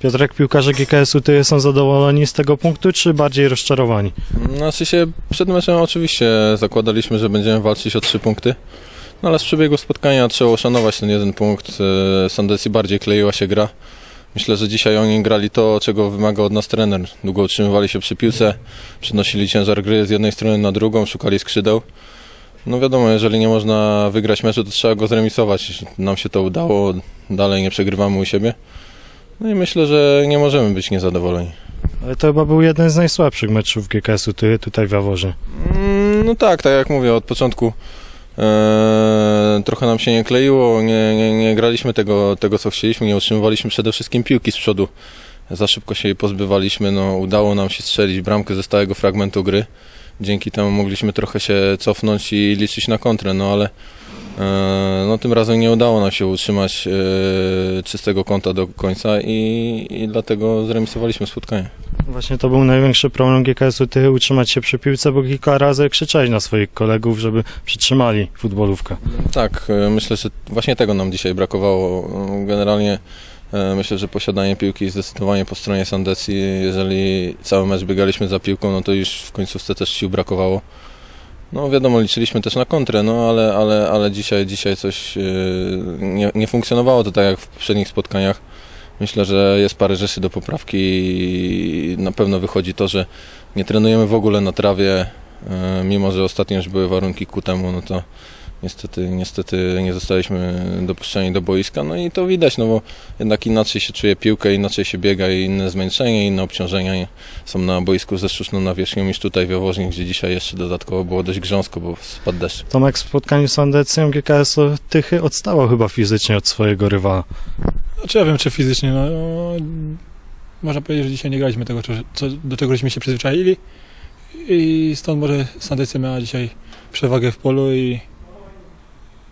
Piotrek, piłkarze GKS-u ty są zadowoleni z tego punktu, czy bardziej rozczarowani? Znaczy się przed meczem oczywiście zakładaliśmy, że będziemy walczyć o trzy punkty. No ale z przebiegu spotkania trzeba uszanować ten jeden punkt. E, Sandecji bardziej kleiła się gra. Myślę, że dzisiaj oni grali to, czego wymaga od nas trener. Długo utrzymywali się przy piłce, przenosili ciężar gry z jednej strony na drugą, szukali skrzydeł. No wiadomo, jeżeli nie można wygrać meczu, to trzeba go zremisować. Nam się to udało, dalej nie przegrywamy u siebie. No i myślę, że nie możemy być niezadowoleni. Ale to chyba był jeden z najsłabszych meczów GKS-u ty, tutaj w Jaworze. Mm, No tak, tak jak mówię, od początku e, trochę nam się nie kleiło, nie, nie, nie graliśmy tego, tego, co chcieliśmy, nie utrzymywaliśmy przede wszystkim piłki z przodu. Za szybko się jej pozbywaliśmy, no, udało nam się strzelić bramkę ze stałego fragmentu gry. Dzięki temu mogliśmy trochę się cofnąć i liczyć na kontrę, no ale no, tym razem nie udało nam się utrzymać e, czystego kąta do końca i, i dlatego zremisowaliśmy spotkanie. Właśnie to był największy problem GKS-u ty, utrzymać się przy piłce, bo kilka razy krzyczałeś na swoich kolegów, żeby przytrzymali futbolówkę. Tak, e, myślę, że właśnie tego nam dzisiaj brakowało. E, Generalnie e, myślę, że posiadanie piłki zdecydowanie po stronie Sandecji. Jeżeli cały mecz biegaliśmy za piłką, no to już w końcówce też sił brakowało. No wiadomo, liczyliśmy też na kontrę, no ale, ale, ale dzisiaj, dzisiaj coś e, nie, nie funkcjonowało to tak jak w poprzednich spotkaniach. Myślę, że jest parę rzeczy do poprawki i na pewno wychodzi to, że nie trenujemy w ogóle na trawie, e, mimo że ostatnio już były warunki ku temu, no to niestety, niestety nie zostaliśmy dopuszczeni do boiska, no i to widać, no bo jednak inaczej się czuje piłkę, inaczej się biega i inne zmęczenie, inne obciążenia są na boisku ze sztuczną nawierzchnią niż tutaj w Jaworznie, gdzie dzisiaj jeszcze dodatkowo było dość grząsko, bo spadł deszcz. Tomek w spotkaniu z Andecją GKS-u Tychy odstawał chyba fizycznie od swojego rywala. Znaczy ja wiem, czy fizycznie, no, no można powiedzieć, że dzisiaj nie graliśmy tego, co, do czego żeśmy się przyzwyczaili i stąd może Sandecja miała dzisiaj przewagę w polu i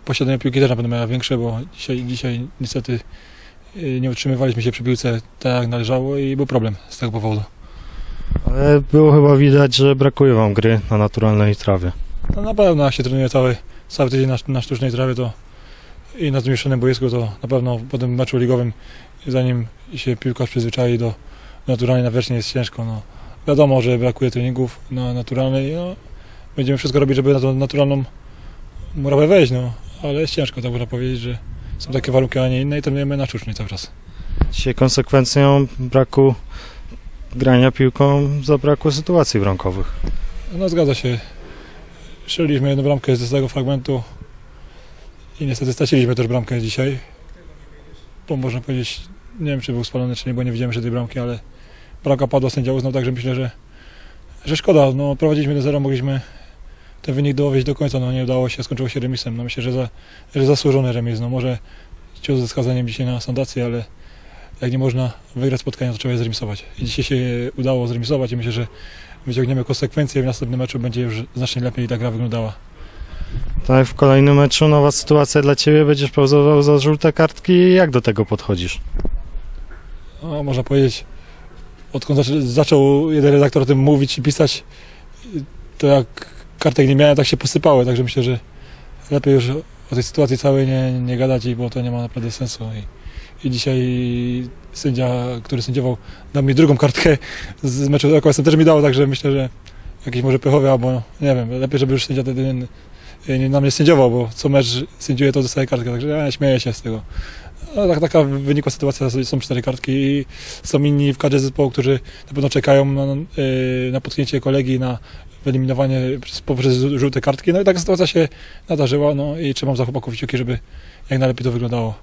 posiadanie piłki też na pewno miała większe, bo dzisiaj, dzisiaj niestety y, nie utrzymywaliśmy się przy piłce tak jak należało i był problem z tego powodu. Ale było chyba widać, że brakuje wam gry na naturalnej trawie. No na pewno jak się trenuje cały, cały tydzień na, na sztucznej trawie to i na zmieszanym boisku to na pewno po tym meczu ligowym zanim się piłkarz przyzwyczai do naturalnej nawierzchni jest ciężko. No. Wiadomo, że brakuje treningów na naturalnej. No. Będziemy wszystko robić, żeby na tą naturalną murawę wejść, no. Ale jest ciężko, tak można powiedzieć, że są takie warunki, a nie inne i trenujemy na sztucznej cały czas. Dzisiaj konsekwencją braku grania piłką zabrakło sytuacji bramkowych. No zgadza się. Strzeliliśmy jedną bramkę z tego fragmentu i niestety straciliśmy też bramkę dzisiaj. Bo można powiedzieć, nie wiem czy był spalony czy nie, bo nie widziałem jeszcze tej bramki, ale bramka padła, sędzia uznał, także myślę, że, że szkoda. No, prowadziliśmy do zera, mogliśmy ten wynik dowieść do końca, no nie udało się, skończyło się remisem. No myślę, że, za, że zasłużony remis. No może cios ze skazaniem dzisiaj na sandację, ale jak nie można wygrać spotkania, to trzeba je zremisować. I dzisiaj się udało zremisować i myślę, że wyciągniemy konsekwencje w następnym meczu będzie już znacznie lepiej ta gra wyglądała. Tak, w kolejnym meczu nowa sytuacja dla ciebie, będziesz pauzował za żółte kartki. Jak do tego podchodzisz? No, można powiedzieć, odkąd zaczą, zaczął jeden redaktor o tym mówić i pisać, to jak kartek nie miałem, tak się posypały, także myślę, że lepiej już o tej sytuacji całej nie, nie gadać, bo to nie ma naprawdę sensu. I, i dzisiaj sędzia, który sędziował, dał mi drugą kartkę z meczu z też mi dał, także myślę, że jakiś może pechowy, albo nie wiem, lepiej, żeby już sędzia wtedy nie, nie, na mnie sędziował, bo co mecz sędziuje, to dostaje kartkę, także ja śmieję się z tego. No, tak, taka wynikła sytuacja, są cztery kartki i są inni w kadrze zespołu, którzy na pewno czekają na, yy, na potknięcie kolegi, na wyeliminowanie przez- poprzez żółte kartki. No i taka sytuacja się nadarzyła no i trzymam za chłopaków kciuki, żeby jak najlepiej to wyglądało.